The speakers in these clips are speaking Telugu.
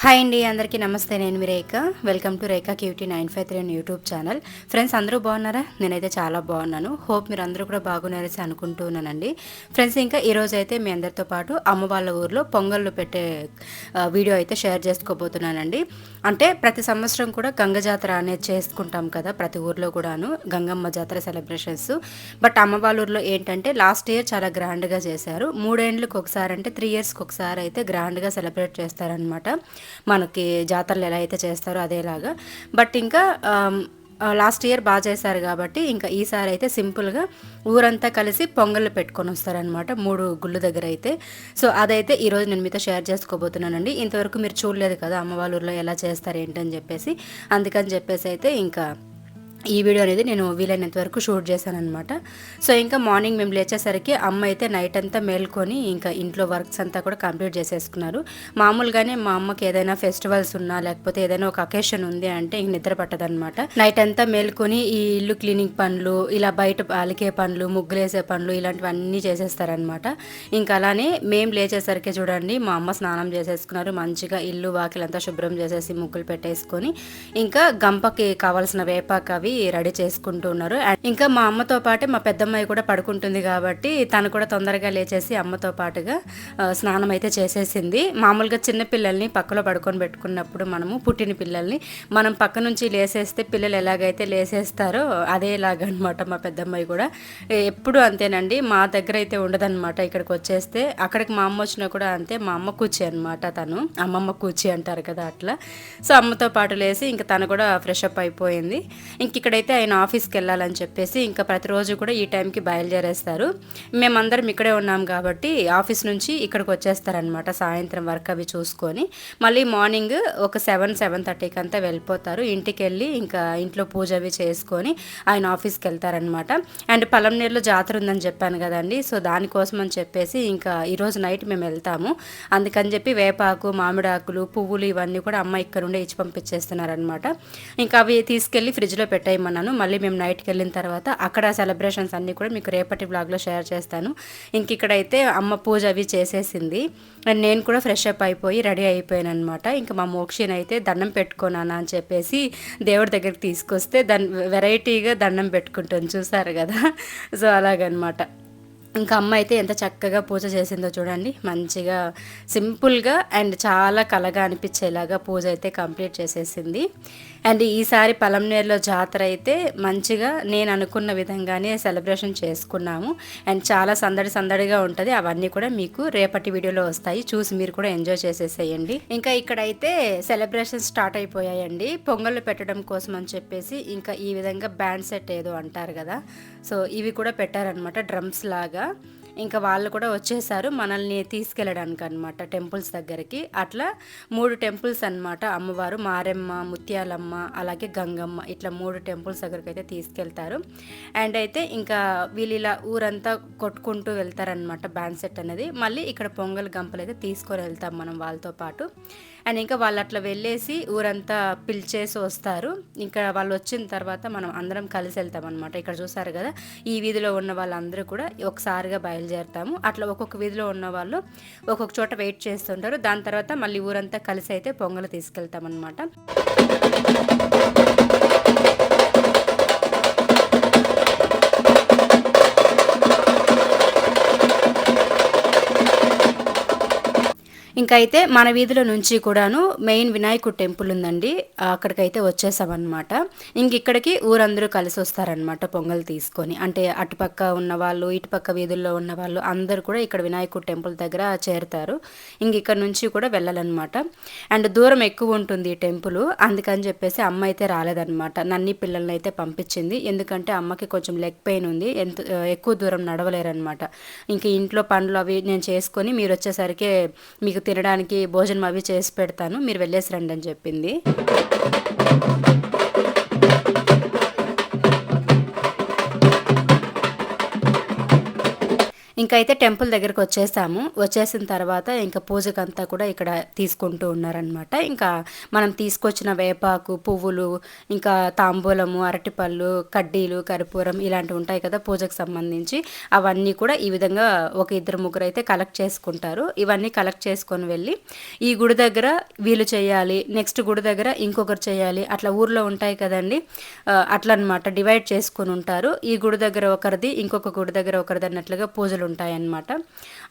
హాయ్ అండి అందరికీ నమస్తే. నేను మీ Rekha. Welcome to Rekha cutie nine five three YouTube channel friends అందరూ బాగున్నారా? నేనైతే చాలా బాగున్నాను. హోప్ మీరు అందరూ కూడా బాగున్నారని అనుకుంటున్నానండి ఫ్రెండ్స్ ఇంకా ఈరోజు అయితే మీ అందరితో పాటు అమ్మ వాళ్ళ ఊర్లో పొంగళ్ళు పెట్టే వీడియో అయితే షేర్ చేసుకోబోతున్నానండి. అంటే ప్రతి సంవత్సరం కూడా గంగ జాతర అనేది చేసుకుంటాం కదా ప్రతి ఊర్లో కూడాను గంగమ్మ జాతర సెలబ్రేషన్స్ బట్ అమ్మ వాళ్ళ ఊర్లో ఏంటంటే లాస్ట్ ఇయర్ చాలా గ్రాండ్గా చేశారు. మూడేండ్లకు ఒకసారి అంటే త్రీ ఇయర్స్కి ఒకసారి అయితే గ్రాండ్గా సెలబ్రేట్ చేస్తారనమాట మనకి జాతరలు ఎలా అయితే చేస్తారో అదేలాగా. బట్ ఇంకా లాస్ట్ ఇయర్ బాగా చేశారు కాబట్టి ఇంకా ఈసారి అయితే సింపుల్గా ఊరంతా కలిసి పొంగళ్ళు పెట్టుకొని వస్తారనమాట మూడు గుళ్ళు దగ్గర అయితే. సో అదైతే ఈరోజు నేను మీతో షేర్ చేసుకోబోతున్నానండి. ఇంతవరకు మీరు చూడలేదు కదా అమ్మ వాళ్ళ ఊర్లో ఎలా చేస్తారు ఏంటని చెప్పేసి. అందుకని చెప్పేసి అయితే ఇంకా ఈ వీడియో అనేది నేను వీలైనంత వరకు షూట్ చేశాను అనమాట సో ఇంకా మార్నింగ్ మేము లేచేసరికి అమ్మ అయితే నైట్ అంతా మేల్కొని ఇంకా ఇంట్లో వర్క్స్ అంతా కూడా కంప్లీట్ చేసేసుకున్నారు. మామూలుగానే మా అమ్మకి ఏదైనా ఫెస్టివల్స్ ఉన్నా లేకపోతే ఏదైనా ఒక అకేషన్ ఉంది అంటే ఇంక నిద్ర పట్టదనమాట నైట్ అంతా మేల్కొని ఈ ఇల్లు క్లీనింగ్ పనులు ఇలా బయట అలికే పనులు ముగ్గులేసే పనులు ఇలాంటివన్నీ చేసేస్తారనమాట ఇంకా అలానే మేము లేచేసరికి చూడండి మా అమ్మ స్నానం చేసేసుకున్నారు. మంచిగా ఇల్లు వాకిలంతా శుభ్రం చేసేసి ముగ్గులు పెట్టేసుకొని ఇంకా గంపకి కావాల్సిన వేపాకు అవి రెడీ చేసుకుంటూ ఉన్నారు. అండ్ ఇంకా మా అమ్మతో పాటే మా పెద్దమ్మాయి కూడా పడుకుంటుంది కాబట్టి తను కూడా తొందరగా లేచేసి అమ్మతో పాటుగా స్నానం అయితే చేసేసింది. మామూలుగా చిన్న పిల్లల్ని పక్కలో పడుకొని పెట్టుకున్నప్పుడు మనము పుట్టిన పిల్లల్ని మనం పక్క నుంచి లేసేస్తే పిల్లలు ఎలాగైతే లేసేస్తారో అదేలాగనమాట మా పెద్దమ్మాయి కూడా. ఎప్పుడు అంతేనండి మా దగ్గర అయితే ఉండదన్నమాట ఇక్కడికి వచ్చేస్తే. అక్కడికి మా అమ్మ వచ్చినా కూడా అంతే మా అమ్మ కూర్చీ అనమాట తను. అమ్మమ్మ కూర్చీ అంటారు కదా అట్లా. సో అమ్మతో పాటు లేసి ఇంకా తను కూడా ఫ్రెష్ అప్ అయిపోయింది. ఇంక ఇక్కడైతే ఆయన ఆఫీస్కి వెళ్ళాలని చెప్పేసి ఇంకా ప్రతిరోజు కూడా ఈ టైంకి బయలుదేరేస్తారు. మేమందరం ఇక్కడే ఉన్నాం కాబట్టి ఆఫీస్ నుంచి ఇక్కడికి వచ్చేస్తారనమాట సాయంత్రం వర్క్ అవి చూసుకొని. మళ్ళీ మార్నింగ్ ఒక సెవెన్ సెవెన్ థర్టీకి అంతా వెళ్ళిపోతారు. ఇంటికి వెళ్ళి ఇంకా ఇంట్లో పూజ అవి చేసుకొని ఆయన ఆఫీస్కి వెళ్తారనమాట అండ్ పలంనీరులో జాతర ఉందని చెప్పాను కదండి. సో దానికోసం అని చెప్పేసి ఇంకా ఈరోజు నైట్ మేము వెళ్తాము. అందుకని చెప్పి వేపాకు మామిడాకులు పువ్వులు ఇవన్నీ కూడా అమ్మ ఇక్కడ నుండే ఇచ్చి పంపించేస్తున్నారనమాట ఇంకా అవి తీసుకెళ్ళి ఫ్రిడ్జ్లో పెట్టేయమన్నాను మళ్ళీ మేము నైట్కి వెళ్ళిన తర్వాత అక్కడ సెలబ్రేషన్స్ అన్నీ కూడా మీకు రేపటి బ్లాగ్లో షేర్ చేస్తాను. ఇంక ఇక్కడైతే అమ్మ పూజ అవి చేసేసింది. అండ్ నేను కూడా ఫ్రెష్ అప్ అయిపోయి రెడీ అయిపోయాను అనమాట ఇంకా మా మోక్షిని అయితే దండం పెట్టుకున్నాను అని చెప్పేసి దేవుడి దగ్గరికి తీసుకొస్తే దాన్ని వెరైటీగా దండం పెట్టుకుంటాను చూసారు కదా? సో అలాగనమాట. ఇంకా అమ్మ అయితే ఎంత చక్కగా పూజ చేసిందో చూడండి. మంచిగా సింపుల్గా అండ్ చాలా కలగా అనిపించేలాగా పూజ అయితే కంప్లీట్ చేసేసింది. అండ్ ఈసారి పలంనేరులో జాతర అయితే మంచిగా నేను అనుకున్న విధంగానే సెలబ్రేషన్ చేసుకున్నాము. అండ్ చాలా సందడి సందడిగా ఉంటుంది. అవన్నీ కూడా మీకు రేపటి వీడియోలో వస్తాయి. చూసి మీరు కూడా ఎంజాయ్ చేసేసేయండి. ఇంకా ఇక్కడైతే సెలబ్రేషన్ స్టార్ట్ అయిపోయాయండి. పొంగళ్ళు పెట్టడం కోసం అని చెప్పేసి ఇంకా ఈ విధంగా బ్యాండ్ సెట్ ఏదో అంటారు కదా. సో ఇవి కూడా పెట్టారనమాట డ్రమ్స్ లాగా. ఇంకా వాళ్ళు కూడా వచ్చేసారు మనల్ని తీసుకెళ్ళడానికి అనమాట టెంపుల్స్ దగ్గరికి. అట్లా మూడు టెంపుల్స్ అనమాట అమ్మవారు మారెమ్మ ముత్యాలమ్మ అలాగే గంగమ్మ ఇట్లా మూడు టెంపుల్స్ దగ్గరికి అయితే తీసుకెళ్తారు. అండ్ అయితే ఇంకా వీళ్ళు ఇలా ఊరంతా కొట్టుకుంటూ వెళ్తారనమాట బ్యాండ్ సెట్ అనేది. మళ్ళీ ఇక్కడ పొంగల్ గంపలు అయితే తీసుకొని వెళ్తాం మనం వాళ్ళతో పాటు. అండ్ ఇంకా వాళ్ళు అట్లా వెళ్ళేసి ఊరంతా పిలిచేసి వస్తారు. ఇంకా వాళ్ళు వచ్చిన తర్వాత మనం అందరం కలిసి వెళ్తాం అనమాట ఇక్కడ చూసారు కదా ఈ వీధిలో ఉన్న వాళ్ళందరూ కూడా ఒకసారిగా బయలుదేరుతాము. అట్లా ఒక్కొక్క వీధిలో ఉన్న వాళ్ళు ఒక్కొక్క చోట వెయిట్ చేస్తుంటారు. దాని తర్వాత మళ్ళీ ఊరంతా కలిసి అయితే పొంగలు తీసుకెళ్తాం అనమాట ఇంకైతే అయితే మన వీధిలో నుంచి కూడాను మెయిన్ వినాయకుడు టెంపుల్ ఉందండి. అక్కడికైతే వచ్చేసామన్నమాట. ఇంక ఇక్కడికి ఊరందరూ కలిసి వస్తారనమాట పొంగల్ తీసుకొని. అంటే అటుపక్క ఉన్న వాళ్ళు ఇటుపక్క వీధుల్లో ఉన్న వాళ్ళు అందరూ కూడా ఇక్కడ వినాయకుడు టెంపుల్ దగ్గర చేరుతారు. ఇంక ఇక్కడ నుంచి కూడా వెళ్ళాలన్నమాట. అండ్ దూరం ఎక్కువ ఉంటుంది ఈ టెంపుల్. అందుకని చెప్పేసి అమ్మ అయితే రాలేదన్నమాట. నన్ని పిల్లల్ని అయితే పంపించింది. ఎందుకంటే అమ్మకి కొంచెం లెగ్ పెయిన్ ఉంది. ఎంత ఎక్కువ దూరం నడవలేరనమాట ఇంక ఇంట్లో పనులు అవి నేను చేసుకొని మీరు వచ్చేసరికి మీకు తినడానికి భోజనం అవి చేసి పెడతాను. మీరు వెళ్ళేసి రండి అని చెప్పింది. ఇంకా అయితే టెంపుల్ దగ్గరకు వచ్చేసాము. వచ్చేసిన తర్వాత ఇంకా పూజకంతా కూడా ఇక్కడ తీసుకుంటూ ఉన్నారనమాట ఇంకా మనం తీసుకొచ్చిన వేపాకు పువ్వులు ఇంకా తాంబూలము అరటిపళ్ళు కడ్డీలు కర్పూరం ఇలాంటివి ఉంటాయి కదా పూజకు సంబంధించి. అవన్నీ కూడా ఈ విధంగా ఒక ఇద్దరు ముగ్గురు అయితే కలెక్ట్ చేసుకుంటారు. ఇవన్నీ కలెక్ట్ చేసుకొని వెళ్ళి ఈ గుడి దగ్గర వీళ్ళు చేయాలి నెక్స్ట్ గుడి దగ్గర ఇంకొకరు చేయాలి అట్లా ఊర్లో ఉంటాయి కదండి. అట్లా అనమాట డివైడ్ చేసుకొని ఉంటారు. ఈ గుడి దగ్గర ఒకరిది ఇంకొక గుడి దగ్గర ఒకరిది అన్నట్లుగా పూజలు ఉంటాయన్నమాట.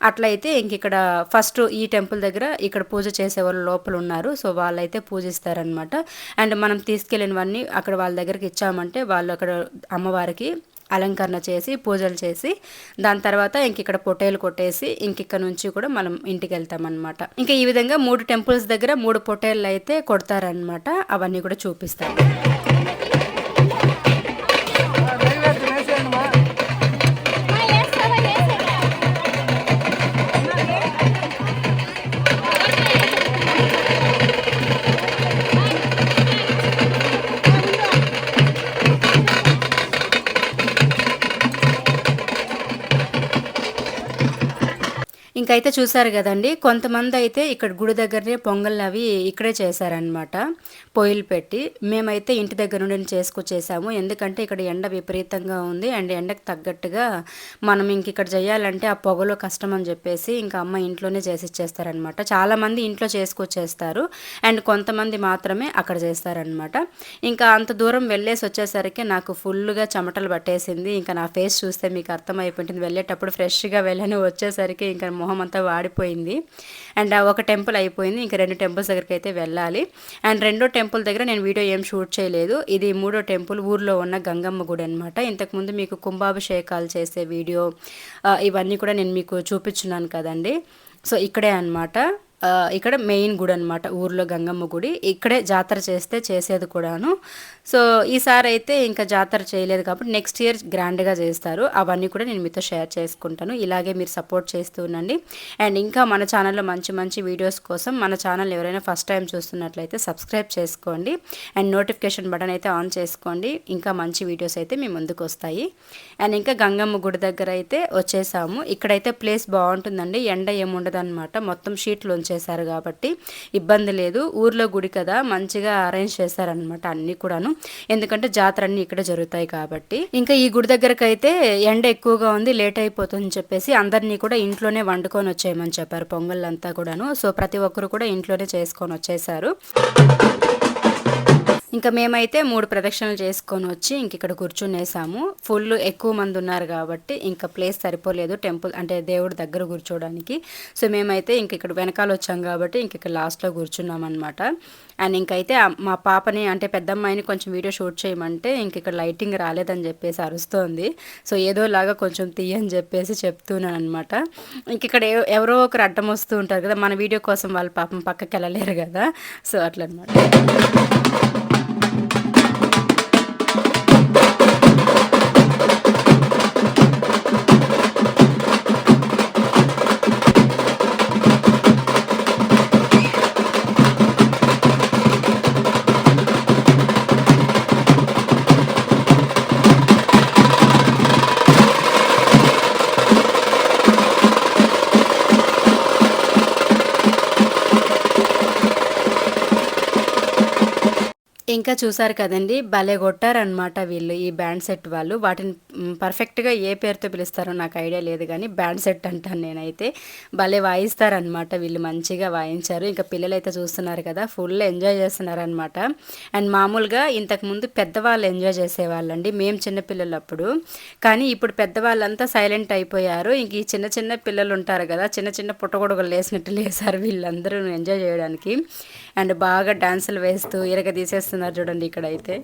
అట్లయితే ఇంక ఇక్కడ ఫస్ట్ ఈ టెంపుల్ దగ్గర ఇక్కడ పూజ చేసే వాళ్ళు లోపల ఉన్నారు. సో వాళ్ళైతే పూజిస్తారనమాట అండ్ మనం తీసుకెళ్ళినవన్నీ అక్కడ వాళ్ళ దగ్గరికి ఇచ్చామంటే వాళ్ళు అక్కడ అమ్మవారికి అలంకరణ చేసి పూజలు చేసి దాని తర్వాత ఇంక ఇక్కడ పొట్టేలు కొట్టేసి ఇంక ఇక్కడ నుంచి కూడా మనం ఇంటికి వెళ్తామన్నమాట. ఇంకా ఈ విధంగా మూడు టెంపుల్స్ దగ్గర మూడు పొట్టేళ్ళు అయితే కొడతారనమాట అవన్నీ కూడా చూపిస్తాను. ఇంకైతే చూసారు కదండి కొంతమంది అయితే ఇక్కడ గుడి దగ్గరనే పొంగల్ అవి ఇక్కడే చేశారనమాట పొయ్యిలు పెట్టి. మేమైతే ఇంటి దగ్గర నుండి చేసుకొచ్చేసాము. ఎందుకంటే ఇక్కడ ఎండ విపరీతంగా ఉంది అండ్ ఎండకు తగ్గట్టుగా మనం ఇంక ఇక్కడ చేయాలంటే ఆ పొగలో కష్టం అని చెప్పేసి ఇంకా అమ్మ ఇంట్లోనే చేసి ఇచ్చేస్తారనమాట చాలామంది ఇంట్లో చేసుకొచ్చేస్తారు అండ్ కొంతమంది మాత్రమే అక్కడ చేస్తారనమాట ఇంకా అంత దూరం వెళ్ళేసి వచ్చేసరికి నాకు ఫుల్గా చెమటలు పట్టేసింది. ఇంకా నా ఫేస్ చూస్తే మీకు అర్థమైపోయింది వెళ్ళేటప్పుడు ఫ్రెష్గా వెళ్ళని వచ్చేసరికి ఇంకా మొహం అంతా వాడిపోయింది. అండ్ ఒక టెంపుల్ అయిపోయింది. ఇంకా రెండు టెంపుల్స్ దగ్గరికి అయితే వెళ్ళాలి. అండ్ రెండో టెంపుల్ దగ్గర నేను వీడియో ఏం షూట్ చేయలేదు. ఇది మూడో టెంపుల్ ఊర్లో ఉన్న గంగమ్మ గుడి అనమాట ఇంతకుముందు మీకు కుంభాభిషేకాలు చేసే వీడియో ఇవన్నీ కూడా నేను మీకు చూపించున్నాను కదండి. సో ఇక్కడే అనమాట ఇక్కడ మెయిన్ గుడి అనమాట ఊర్లో గంగమ్మ గుడి. ఇక్కడే జాతర చేస్తే చేసేది కూడాను. సో ఈసారి అయితే ఇంకా జాతర చేయలేదు కాబట్టి నెక్స్ట్ ఇయర్ గ్రాండ్గా చేస్తారు. అవన్నీ కూడా నేను మీతో షేర్ చేసుకుంటాను. ఇలాగే మీరు సపోర్ట్ చేస్తూ ఉండండి. అండ్ ఇంకా మన ఛానల్లో మంచి మంచి వీడియోస్ కోసం మన ఛానల్ ఎవరైనా ఫస్ట్ టైం చూస్తున్నట్లయితే సబ్స్క్రైబ్ చేసుకోండి. అండ్ నోటిఫికేషన్ బటన్ అయితే ఆన్ చేసుకోండి. ఇంకా మంచి వీడియోస్ అయితే మీ ముందుకు వస్తాయి. అండ్ ఇంకా గంగమ్మ గుడి దగ్గర అయితే వచ్చేసాము. ఇక్కడైతే ప్లేస్ బాగుంటుందండి. ఎండ ఏముండదు అనమాట మొత్తం షీట్లు ఉంచేశారు కాబట్టి ఇబ్బంది లేదు. ఊర్లో గుడి కదా మంచిగా అరేంజ్ చేశారనమాట అన్నీ కూడాను. ఎందుకంటే జాతర అన్నీ ఇక్కడ జరుగుతాయి కాబట్టి. ఇంకా ఈ గుడి దగ్గరకు అయితే ఎండ ఎక్కువగా ఉంది లేట్ అయిపోతుందని చెప్పేసి అందరినీ కూడా ఇంట్లోనే వండుకొని వచ్చేయమని చెప్పారు పొంగల్ అంతా కూడాను. సో ప్రతి ఒక్కరు కూడా ఇంట్లోనే చేసుకొని వచ్చేసారు. ఇంకా మేమైతే మూడు ప్రదక్షిణలు చేసుకొని వచ్చి ఇంక ఇక్కడ కూర్చునేసాము. ఫుల్ ఎక్కువ మంది ఉన్నారు కాబట్టి ఇంకా ప్లేస్ సరిపోలేదు. టెంపుల్ అంటే దేవుడి దగ్గర కూర్చోవడానికి. సో మేమైతే ఇంక ఇక్కడ వెనకాల వచ్చాం కాబట్టి ఇంక ఇక్కడ లాస్ట్లో కూర్చున్నాం అనమాట అండ్ ఇంకైతే మా పాపని అంటే పెద్దమ్మాయిని కొంచెం వీడియో షూట్ చేయమంటే ఇంక ఇక్కడ లైటింగ్ రాలేదని చెప్పేసి అరుస్తోంది. సో ఏదోలాగా కొంచెం తీయని చెప్పేసి చెప్తున్నాను అనమాట ఇంక ఇక్కడ ఎవరో ఒకరు అడ్డం వస్తూ ఉంటారు కదా మన వీడియో కోసం వాళ్ళ పాపం పక్కకి వెళ్ళలేరు కదా. సో అట్లనమాట ఇంకా చూసారు కదండి భలే కొట్టారనమాట వీళ్ళు ఈ బ్యాండ్ సెట్ వాళ్ళు. వాటిని పర్ఫెక్ట్గా ఏ పేరుతో పిలుస్తారో నాకు ఐడియా లేదు కానీ బ్యాండ్ సెట్ అంటాను నేనైతే. భలే వాయిస్తారనమాట వీళ్ళు మంచిగా వాయించారు. ఇంకా పిల్లలు అయితే చూస్తున్నారు కదా ఫుల్ ఎంజాయ్ చేస్తున్నారనమాట అండ్ మామూలుగా ఇంతకుముందు పెద్దవాళ్ళు ఎంజాయ్ చేసేవాళ్ళండి మేము చిన్నపిల్లలప్పుడు కానీ ఇప్పుడు పెద్దవాళ్ళంతా సైలెంట్ అయిపోయారు. ఇంక ఈ చిన్న చిన్న పిల్లలు ఉంటారు కదా చిన్న చిన్న పుట్టగొడుగులు లేసినట్టు లేసారు వీళ్ళందరూ ఎంజాయ్ చేయడానికి. అండ్ బాగా డాన్సులు వేస్తూ ఇరగ తీసేస్తున్నారు చూడండి ఇక్కడైతే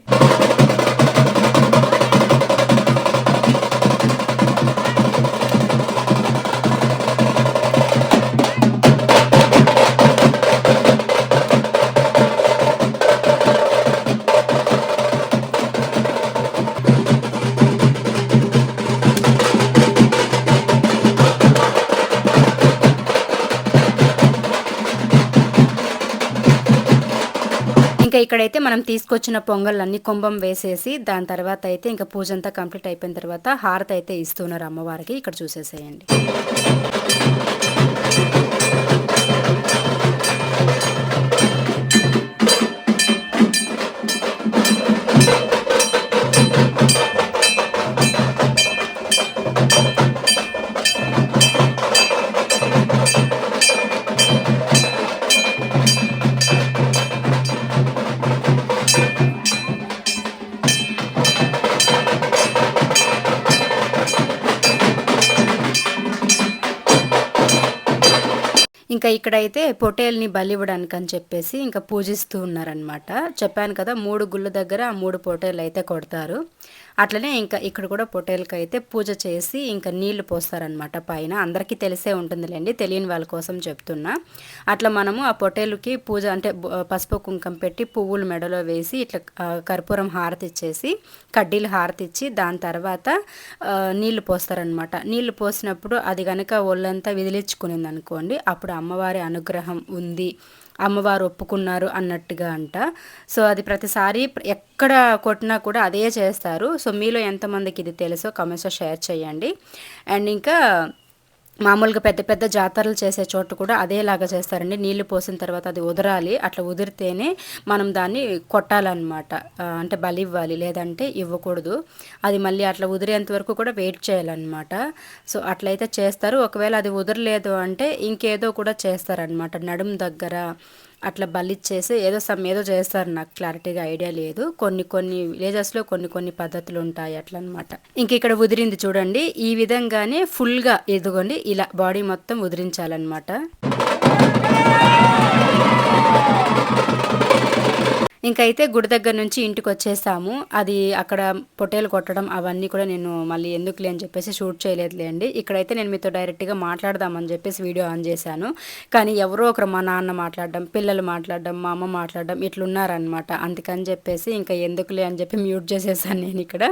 ఇక్కడైతే మనం తీసుకొచ్చిన పొంగళ్ళన్నీ కుంభం వేసేసి దాని తర్వాత అయితే ఇంకా పూజ అంతా కంప్లీట్ అయిపోయిన తర్వాత హారతి అయితే ఇస్తున్నారు అమ్మవారికి. ఇక్కడ చూసేసేయండి. ఇంకా ఇక్కడైతే పొటేల్ని బలివ్వడానికి అని చెప్పేసి ఇంకా పూజిస్తూ ఉన్నారనమాట చెప్పాను కదా మూడు గుళ్ళ దగ్గర ఆ మూడు పొటేలు అయితే కొడతారు. అట్లనే ఇంకా ఇక్కడ కూడా పొటేల్కి అయితే పూజ చేసి ఇంకా నీళ్ళు పోస్తారనమాట పైన. అందరికీ తెలిసే ఉంటుందిలేండి తెలియని వాళ్ళ కోసం చెప్తున్నా. అట్లా మనము ఆ పొటేలుకి పూజ అంటే పసుపు కుంకం పెట్టి పువ్వులు మెడలో వేసి ఇట్లా కర్పూరం హారతి ఇచ్చేసి కడ్డీలు హారతి ఇచ్చి దాని తర్వాత నీళ్ళు పోస్తారనమాట నీళ్ళు పోసినప్పుడు అది కనుక ఒళ్ళంతా విదిలించుకునింది అనుకోండి అప్పుడు అమ్మవారి అనుగ్రహం ఉంది అమ్మవారు ఒప్పుకున్నారు అన్నట్టుగా అంట. సో అది ప్రతిసారి ఎక్కడ కొట్టినా కూడా అదే చేస్తారు. సో మీలో ఎంతమందికి ఇది తెలుసో కమెంట్స్లో షేర్ చేయండి. అండ్ ఇంకా మామూలుగా పెద్ద పెద్ద జాతరలు చేసే చోటు కూడా అదేలాగా చేస్తారండి. నీళ్ళు పోసిన తర్వాత అది ఉదరాలి. అట్లా ఉదిరితేనే మనం దాన్ని కొట్టాలన్నమాట. అంటే బలి ఇవ్వాలి లేదంటే ఇవ్వకూడదు. అది మళ్ళీ అట్లా ఉదిరేంత వరకు కూడా వెయిట్ చేయాలన్నమాట. సో అట్లయితే చేస్తారు. ఒకవేళ అది ఉదరలేదు అంటే ఇంకేదో కూడా చేస్తారనమాట నడుము దగ్గర అట్లా బలిచ్చేసి ఏదో సమ్ ఏదో చేస్తారు నాకు క్లారిటీగా ఐడియా లేదు. కొన్ని కొన్ని విలేజెస్లో కొన్ని కొన్ని పద్ధతులు ఉంటాయి అట్లా అనమాట ఇంక ఇక్కడ ఉదిరింది చూడండి. ఈ విధంగానే ఫుల్గా ఎదుగోండి ఇలా బాడీ మొత్తం ఉదిరించాలన్నమాట. ఇంకైతే గుడి దగ్గర నుంచి ఇంటికి వచ్చేసాము అది అక్కడ పొట్టేలు కొట్టడం అవన్నీ కూడా నేను మళ్ళీ ఎందుకులే అని చెప్పేసి షూట్ చేయలేదులేండి ఇక్కడైతే నేను మీతో డైరెక్ట్గా మాట్లాడదామని చెప్పేసి వీడియో ఆన్ చేశాను. కానీ ఎవరో ఒకరు మా నాన్న మాట్లాడడం పిల్లలు మాట్లాడడం మా అమ్మ మాట్లాడడం ఇట్లున్నారనమాట అందుకని చెప్పేసి ఇంకా ఎందుకులే అని చెప్పి మ్యూట్ చేసేసాను నేను ఇక్కడ.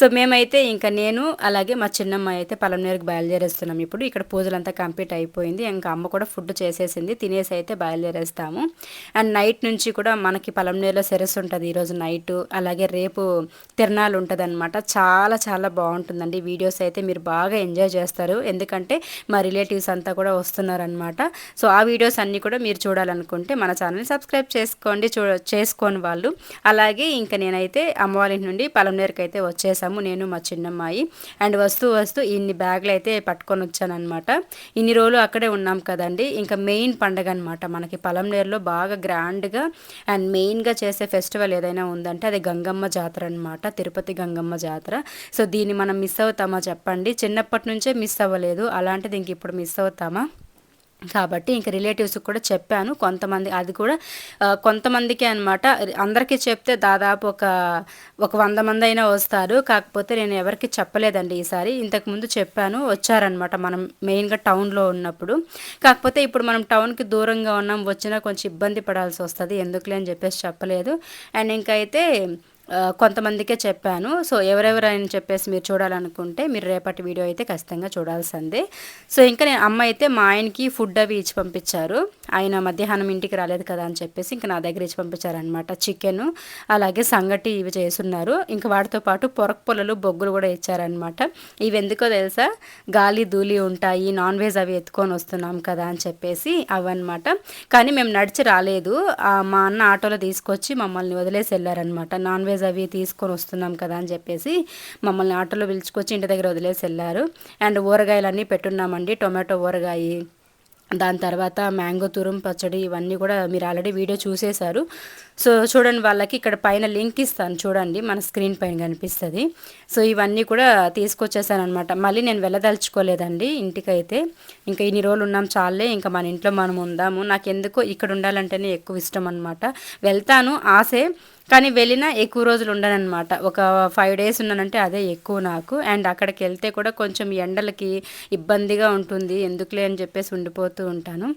సో మేమైతే ఇంకా నేను అలాగే మా చిన్నమ్మ అయితే పలంనేరుకు బయలుదేరేస్తున్నాం ఇప్పుడు. ఇక్కడ పూజలంతా కంప్లీట్ అయిపోయింది. ఇంకా అమ్మ కూడా ఫుడ్ చేసేసింది. తినేసి అయితే బయలుదేరేస్తాము. అండ్ నైట్ నుంచి కూడా మనకి పలం పొన్నేలో సెరస్ ఉంటుంది ఈరోజు నైట్ అలాగే రేపు తిరణాలు ఉంటుంది అనమాట చాలా చాలా బాగుంటుందండి. వీడియోస్ అయితే మీరు బాగా ఎంజాయ్ చేస్తారు. ఎందుకంటే మా రిలేటివ్స్ అంతా కూడా వస్తున్నారనమాట సో ఆ వీడియోస్ అన్నీ కూడా మీరు చూడాలనుకుంటే మన ఛానల్ని సబ్స్క్రైబ్ చేసుకోండి. చూ చేసుకోని వాళ్ళు. అలాగే ఇంకా నేనైతే అమ్మవారి నుండి పలంనేరుకి అయితే వచ్చేసాము. నేను మా చిన్నమ్మాయి. అండ్ వస్తూ వస్తూ ఇన్ని బ్యాగులు అయితే పట్టుకొని వచ్చానమాట ఇన్ని రోజులు అక్కడే ఉన్నాం కదండి. ఇంకా మెయిన్ పండగ అనమాట మనకి. పలంనేరులో బాగా గ్రాండ్గా అండ్ మెయిన్గా మెయిన్గా చేసే ఫెస్టివల్ ఏదైనా ఉందంటే అది గంగమ్మ జాతర అనమాట తిరుపతి గంగమ్మ జాతర. సో దీన్ని మనం మిస్ అవుతామా చెప్పండి. చిన్నప్పటి నుంచే మిస్ అవ్వలేదు. అలాంటిది ఇంక ఇప్పుడు మిస్ అవుతామా? కాబట్టి ఇంక రిలేటివ్స్కి కూడా చెప్పాను. కొంతమంది అది కూడా కొంతమందికి అనమాట అందరికీ చెప్తే దాదాపు ఒక ఒక వంద మంది అయినా వస్తారు. కాకపోతే నేను ఎవరికి చెప్పలేదండి ఈసారి. ఇంతకుముందు చెప్పాను వచ్చారనమాట మనం మెయిన్గా టౌన్లో ఉన్నప్పుడు. కాకపోతే ఇప్పుడు మనం టౌన్కి దూరంగా ఉన్నాం వచ్చినా కొంచెం ఇబ్బంది పడాల్సి వస్తుంది. ఎందుకులే అని చెప్పేసి చెప్పలేదు. అండ్ ఇంకైతే కొంతమందికే చెప్పాను. సో ఎవరెవరైనా చెప్పేసి మీరు చూడాలనుకుంటే మీరు రేపటి వీడియో అయితే ఖచ్చితంగా చూడాల్సిందే. సో ఇంకా నేను అమ్మ అయితే మా ఆయనకి ఫుడ్ అవి ఇచ్చి పంపించారు. ఆయన మధ్యాహ్నం ఇంటికి రాలేదు కదా అని చెప్పేసి ఇంకా నా దగ్గర ఇచ్చి పంపించారనమాట చికెన్. అలాగే సంగటి ఇవి చేస్తున్నారు. ఇంకా వాటితో పాటు పొరక పొలలు బొగ్గులు కూడా ఇచ్చారనమాట ఇవి ఎందుకో తెలుసా? గాలి ధూళి ఉంటాయి నాన్ వెజ్ అవి ఎత్తుకొని వస్తున్నాం కదా అని చెప్పేసి అవన్నమాట. కానీ మేము నడిచి రాలేదు. మా అన్న ఆటోలో తీసుకొచ్చి మమ్మల్ని వదిలేసి వెళ్ళారనమాట నాన్ వెజ్ అవి తీసుకొని వస్తున్నాం కదా అని చెప్పేసి మమ్మల్ని ఆటోలో పిలుచుకొచ్చి ఇంటి దగ్గర వదిలేసి వెళ్ళారు. అండ్ ఊరగాయలన్నీ పెట్టున్నామండి టొమాటో ఊరగాయ దాని తర్వాత మ్యాంగో తురుం పచ్చడి ఇవన్నీ కూడా మీరు ఆల్రెడీ వీడియో చూసేశారు. సో చూడండి వాళ్ళకి ఇక్కడ పైన లింక్ ఇస్తాను. చూడండి మన స్క్రీన్ పైన కనిపిస్తుంది. సో ఇవన్నీ కూడా తీసుకొచ్చేసాను అనమాట మళ్ళీ నేను వెళ్ళదలుచుకోలేదండి ఇంటికైతే. ఇంకా ఇన్ని రోజులు ఉన్నాం చాలే ఇంకా మన ఇంట్లో మనం ఉందాము. నాకు ఎందుకో ఇక్కడ ఉండాలంటేనే ఎక్కువ ఇష్టం అనమాట వెళ్తాను ఆసే కానీ వెళ్ళినా ఎక్కువ రోజులు ఉండనమాట ఒక ఫైవ్ డేస్ ఉన్నానంటే అదే ఎక్కువ నాకు. అండ్ అక్కడికి వెళ్తే కూడా కొంచెం ఎండలకి ఇబ్బందిగా ఉంటుంది. ఎందుకులే అని చెప్పేసి ఉండిపోతూ ఉంటాను.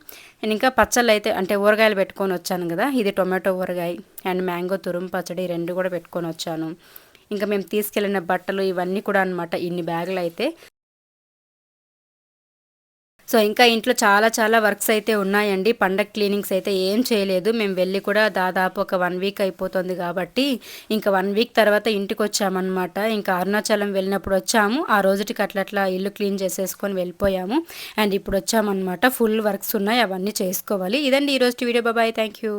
నేను ఇంకా పచ్చళ్ళు అయితే అంటే ఊరగాయలు పెట్టుకొని వచ్చాను కదా ఇది టొమాటో ఊరగాయ. అండ్ మ్యాంగో తురుము పచ్చడి రెండు కూడా పెట్టుకొని వచ్చాను. ఇంకా మేము తీసుకెళ్ళిన బట్టలు ఇవన్నీ కూడా అనమాట ఇన్ని బ్యాగులు అయితే. సో ఇంకా ఇంట్లో చాలా చాలా వర్క్స్ అయితే ఉన్నాయండి. పండగ క్లీనింగ్స్ అయితే ఏం చేయలేదు. మేము వెళ్ళి కూడా దాదాపు ఒక వన్ వీక్ అయిపోతుంది కాబట్టి ఇంకా వన్ వీక్ తర్వాత ఇంటికి వచ్చామన్నమాట. ఇంకా అరుణాచలం వెళ్ళినప్పుడు వచ్చాము. ఆ రోజుటికి అట్లట్లా ఇల్లు క్లీన్ చేసేసుకొని వెళ్ళిపోయాము. అండ్ ఇప్పుడు వచ్చామన్నమాట. ఫుల్ వర్క్స్ ఉన్నాయి. అవన్నీ చేసుకోవాలి. ఇదండి ఈరోజు వీడియో. బాబాయ్ థ్యాంక్ యూ.